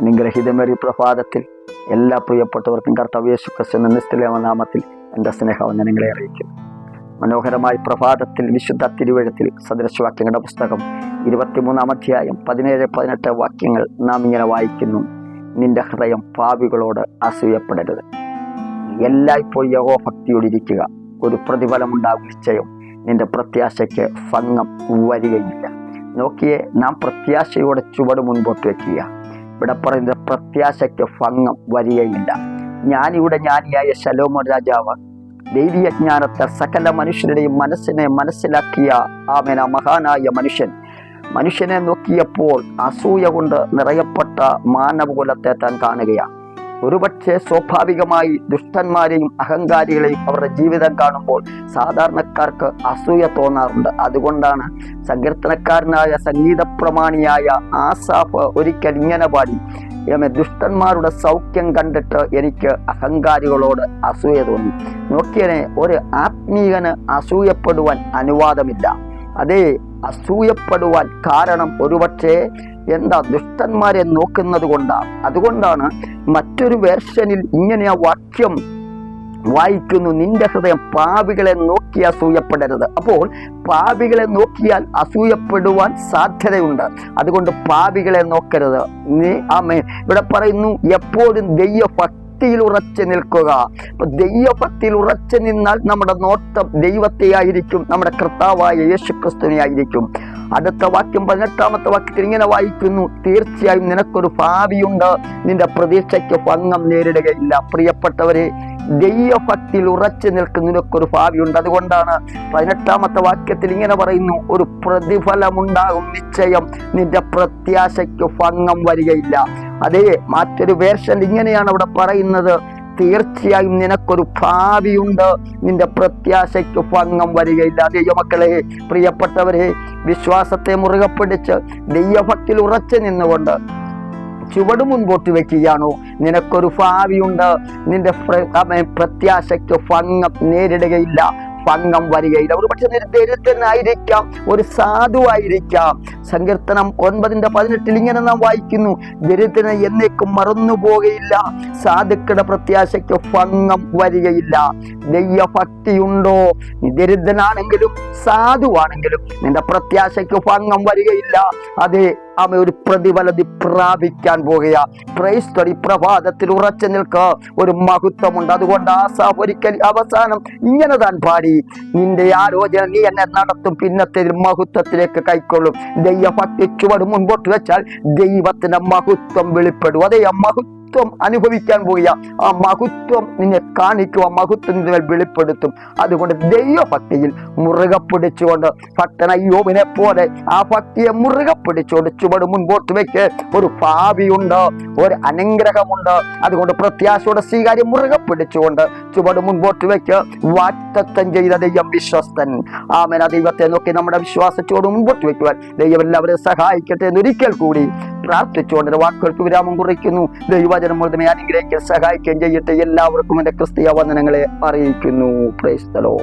അനുഗ്രഹീതമേറിയ പ്രഭാതത്തിൽ എല്ലാ പ്രിയപ്പെട്ടവർക്കും കർത്തവ്യേശു ക്രിസ്തു നിസ്തുലേമ നാമത്തിൽ എന്റെ സ്നേഹം നിങ്ങളെ അറിയിക്കുന്നു മനോഹരമായ പ്രഭാതത്തിൽ വിശുദ്ധ തിരുവഴുത്തിൽ സദൃശവാക്യങ്ങളുടെ പുസ്തകം ഇരുപത്തിമൂന്നാം അധ്യായം പതിനേഴ് പതിനെട്ട് വാക്യങ്ങൾ നാം ഇങ്ങനെ വായിക്കുന്നു. നിന്റെ ഹൃദയം പാവികളോട് അസൂയപ്പെടരുത്. എല്ലായ്പ്പോഴും യഹോ ഭക്തിയോടിരിക്കുക ഒരു പ്രതിഫലമുണ്ടാകും നിശ്ചയം. നിന്റെ പ്രത്യാശയ്ക്ക് ഭംഗം വരികയില്ല. നോക്കിയേ നാം പ്രത്യാശയോടെ ചുവട് മുൻപോട്ട് വയ്ക്കുക. ഇവിടെ പറയുന്നത് പ്രത്യാശയ്ക്ക് ഭംഗം വരികയില്ല. ഞാനിവിടെ ജ്ഞാനിയായ ശലോമോൻ രാജാവ് ദൈവീയ ജ്ഞാനത്തെ സകല മനുഷ്യരുടെയും മനസ്സിനെ മനസ്സിലാക്കിയ ആമേന മഹാനായ മനുഷ്യൻ. മനുഷ്യനെ നോക്കിയപ്പോൾ അസൂയ കൊണ്ട് നിറയപ്പെട്ട മാനവകുലത്തെ താൻ കാണുകയാണ്. ഒരുപക്ഷെ സ്വാഭാവികമായി ദുഷ്ടന്മാരെയും അഹങ്കാരികളെയും അവരുടെ ജീവിതം കാണുമ്പോൾ സാധാരണക്കാർക്ക് അസൂയ തോന്നാറുണ്ട്. അതുകൊണ്ടാണ് സങ്കീർത്തനക്കാരനായ സംഗീത പ്രമാണിയായ ആസാഫ് ഒരിക്കൽ ഇങ്ങനെ പാടി ദുഷ്ടന്മാരുടെ സൗഖ്യം കണ്ടിട്ട് എനിക്ക് അഹങ്കാരികളോട് അസൂയ തോന്നി. നോക്കിയനെ ഒരു ആത്മീയന് അസൂയപ്പെടുവാൻ അനുവാദമില്ല. അതേ അസൂയപ്പെടുവാൻ കാരണം ഒരുപക്ഷെ എന്താ ദുഷ്ടന്മാരെ നോക്കുന്നത് കൊണ്ടാണ് അതുകൊണ്ടാണ് മറ്റൊരു വേർഷനിൽ ഇങ്ങനെ ആ വാക്യം വായിക്കുന്നു. നിന്റെ ഹൃദയം പാപികളെ നോക്കി അസൂയപ്പെടരുത്. അപ്പോൾ പാപികളെ നോക്കിയാൽ അസൂയപ്പെടുവാൻ സാധ്യതയുണ്ട്. അതുകൊണ്ട് പാപികളെ നോക്കരുത്. നീ ആമേ ഇവിടെ പറയുന്നു എപ്പോഴും ദൈവഭക്തി ഭക്തിയിൽ ഉറച്ചു നിൽക്കുക. അപ്പൊ ദൈവഭക്തിയിൽ ഉറച്ചു നിന്നാൽ നമ്മുടെ നോട്ടം ദൈവത്തെ ആയിരിക്കും നമ്മുടെ കർത്താവായ യേശു ആയിരിക്കും. അടുത്ത വാക്യം പതിനെട്ടാമത്തെ വാക്യത്തിൽ ഇങ്ങനെ വായിക്കുന്നു തീർച്ചയായും നിനക്കൊരു ഭാവിയുണ്ട്. നിന്റെ പ്രതീക്ഷയ്ക്ക് ഭംഗം നേരിടുകയില്ല. പ്രിയപ്പെട്ടവരെ ദൈവഭക്തിയിൽ ഉറച്ചു നിൽക്കുന്നതിനൊക്കെ ഒരു ഭാവിയുണ്ട്. അതുകൊണ്ടാണ് പതിനെട്ടാമത്തെ വാക്യത്തിൽ ഇങ്ങനെ പറയുന്നു ഒരു പ്രതിഫലമുണ്ടാകും നിശ്ചയം. നിന്റെ പ്രത്യാശയ്ക്ക് ഭംഗം വരികയില്ല. അതേ മറ്റൊരു വേർഷൻ ഇങ്ങനെയാണ് അവിടെ പറയുന്നത് തീർച്ചയായും നിനക്കൊരു ഭാവിയുണ്ട്. നിന്റെ പ്രത്യാശയ്ക്ക് ഭംഗം വരികയില്ല. ദൈവമക്കളെ പ്രിയപ്പെട്ടവരെ വിശ്വാസത്തെ മുറുകെ പിടിച്ച് ദൈവഭക്തിയിൽ ഉറച്ചു നിന്നുകൊണ്ട് ചുവട് മുൻപോട്ട് വെക്കുകയാണോ? നിനക്കൊരു ഭാവിയുണ്ട്. നിന്റെ പ്രത്യാശയ്ക്ക് ഭംഗം നേരിടുകയില്ല. ഭംഗം വരികയില്ല. ഒരു പക്ഷെ ദരിദ്രനായിരിക്കാം. ഒരു സാധുവായിരിക്കാം. സങ്കീർത്തനം ഒൻപതിന്റെ പതിനെട്ടിൽ ഇങ്ങനെ നാം വായിക്കുന്നു. ദരിദ്രനെ എന്നേക്കും മറന്നു പോകുകയില്ല സാധുക്കളുടെ പ്രത്യാശയ്ക്ക് ഭംഗം വരികയില്ല. ദൈവഭക്തിയുണ്ടോ? നീ ദരിദ്രനാണെങ്കിലും സാധുവാണെങ്കിലും നിന്റെ പ്രത്യാശയ്ക്ക് ഭംഗം വരികയില്ല. അതെ ആമ ഒരു പ്രതിഫലതി പ്രാപിക്കാൻ പോകുക. ക്രൈസ്തടി പ്രഭാതത്തിൽ ഉറച്ചു നിൽക്കുക ഒരു മഹത്വമുണ്ട്. അതുകൊണ്ട് ആസാ ഒരിക്കൽ അവസാനം ഇങ്ങനെ താൻ പാടി. നിന്റെ ആലോചന നീ എന്നെ നടത്തും. പിന്നത്തെ മഹത്വത്തിലേക്ക് കൈക്കൊള്ളും. ദൈവഭക്തി ചുവട് മുൻപോട്ട് വെച്ചാൽ ദൈവത്തിന്റെ മഹത്വം വെളിപ്പെടും. അതേ ആ മഹത്വം അനുഭവിക്കാൻ പോകുക ആ മഹത്വം നിന്നെ കാണിക്കും ആ മഹത്വം നിന്നെ വെളിപ്പെടുത്തും. അതുകൊണ്ട് ദൈവഭക്തിയിൽ മുറുകെ പിടിച്ചുകൊണ്ട് ഭക്തന യോബിനെ പോലെ ആ ഭക്തിയെ മുറുകെ പിടിച്ചുകൊണ്ട് ചുവട് മുൻപോട്ട് വെക്ക്. ഒരു ഭാവിയുണ്ട് ഒരു അനുഗ്രഹമുണ്ട്. അതുകൊണ്ട് പ്രത്യാശയുടെ സ്വീകാര്യം മുറുകെ പിടിച്ചുകൊണ്ട് ചുവട് മുൻപോട്ട് വെക്ക്. വാറ്റത്തം ചെയ്ത ദൈവം വിശ്വസ്തൻ. ആമേന ദൈവത്തെ നോക്കി നമ്മുടെ വിശ്വാസത്തോട് മുൻപോട്ട് വെക്കുവാൻ ദൈവം എല്ലാവരെയും സഹായിക്കട്ടെ എന്നൊരിക്കൽ കൂടി പ്രാർത്ഥിച്ചുകൊണ്ട് വാക്കുകൾക്ക് വിരാമം കുറിക്കുന്നു. ദൈവജനം മുഴുവൻ അനുഗ്രഹിക്കാൻ സഹായിക്കുകയും ചെയ്യട്ടെ. എല്ലാവർക്കും എന്റെ ക്രിസ്തീയ വന്ദനങ്ങളെ അറിയിക്കുന്നു. പ്രൈസ്തലോ